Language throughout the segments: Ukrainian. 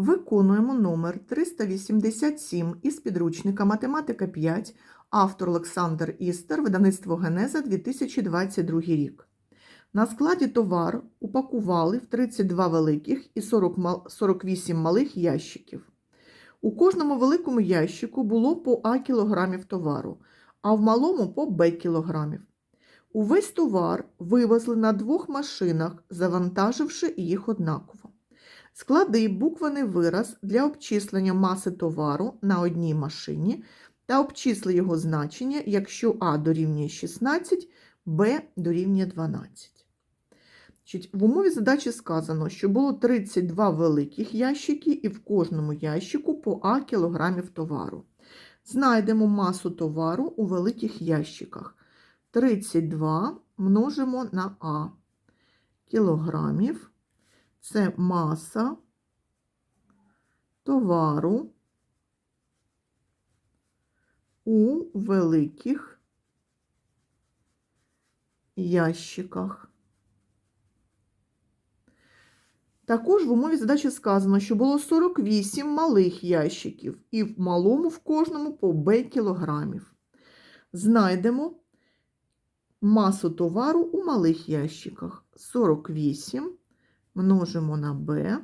Виконуємо номер 387 із підручника Математика 5, автор Олександр Істер, видавництво Генеза 2022 рік. На складі товар упакували в 32 великих і 40 48 малих ящиків. У кожному великому ящику було по А кілограмів товару, а в малому по Б кілограмів. Увесь товар вивезли на двох машинах, завантаживши їх однаково. Склади буквений вираз для обчислення маси товару на одній машині та обчисли його значення, якщо А дорівнює 16, Б дорівнює 12. В умові задачі сказано, що було 32 великих ящики і в кожному ящику по А кілограмів товару. Знайдемо масу товару у великих ящиках. 32 множимо на А кілограмів. Це маса товару у великих ящиках. Також в умові задачі сказано, що було 48 малих ящиків, і в малому в кожному по Б кілограмів. Знайдемо масу товару у малих ящиках. 48 множимо на Б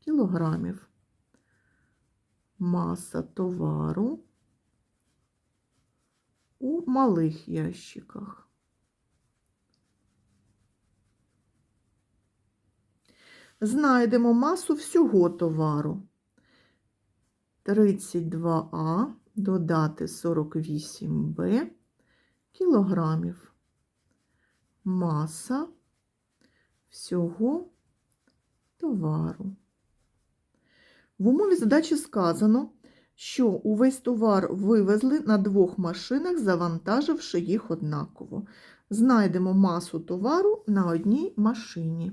кілограмів. Маса товару у малих ящиках. Знайдемо масу всього товару. 32А додати 48Б кілограмів. Маса всього товару. В умові задачі сказано, що увесь товар вивезли на двох машинах, завантаживши їх однаково. Знайдемо масу товару на одній машині.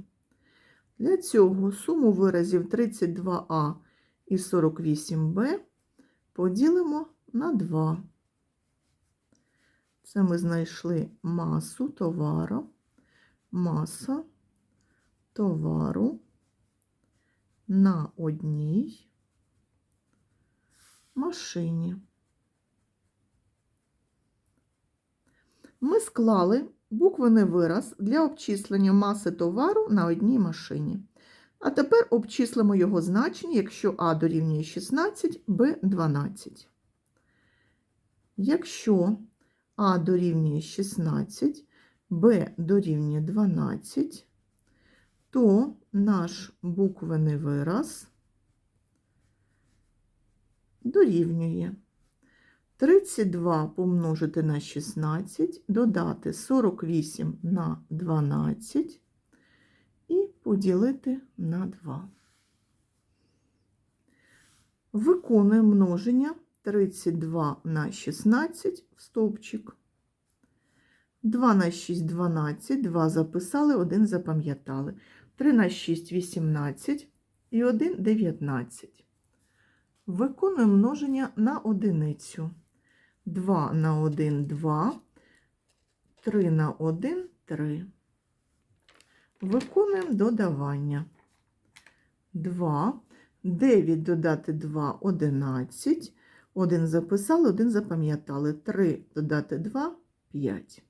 Для цього суму виразів 32А і 48Б поділимо на 2. Це ми знайшли масу товару, маса товару на одній машині. Ми склали буквений вираз для обчислення маси товару на одній машині. А тепер обчислимо його значення, якщо А дорівнює 16, Б 12. Якщо А дорівнює 16, Б дорівнює 12, то наш буквений вираз дорівнює 32 помножити на 16, додати 48 на 12 і поділити на 2. Виконуємо множення 32 на 16 в стовпчик. 2 на 6 12, 2 записали, 1 запам'ятали. 3 на 6 18 і 1 19. Виконуємо множення на одиницю. 2 на 1 2, 3 на 1 3. Виконуємо додавання. 2, 9 додати 2 11. 1 записали, 1 запам'ятали. 3 додати 2 5.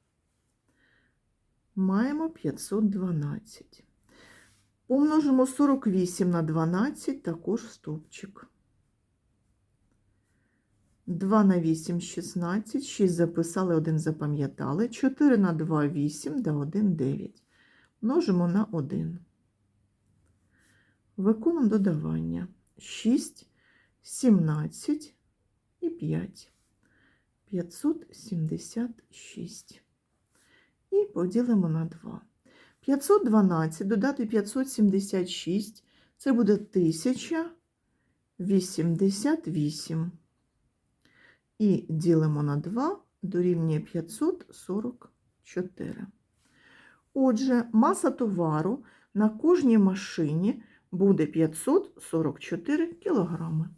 Маємо 512. Помножимо 48 на 12, також в стовпчик. 2 на 8 16, 6 записали, 1 запам'ятали, 4 на 2 8 да 1 9. Множимо на 1. Виконуємо додавання. 6, 17 і 5. 576. І поділимо на 2. 512 додати 576 це буде 1088. І ділимо на 2 дорівнює 544. Отже, маса товару на кожній машині буде 544 кілограми.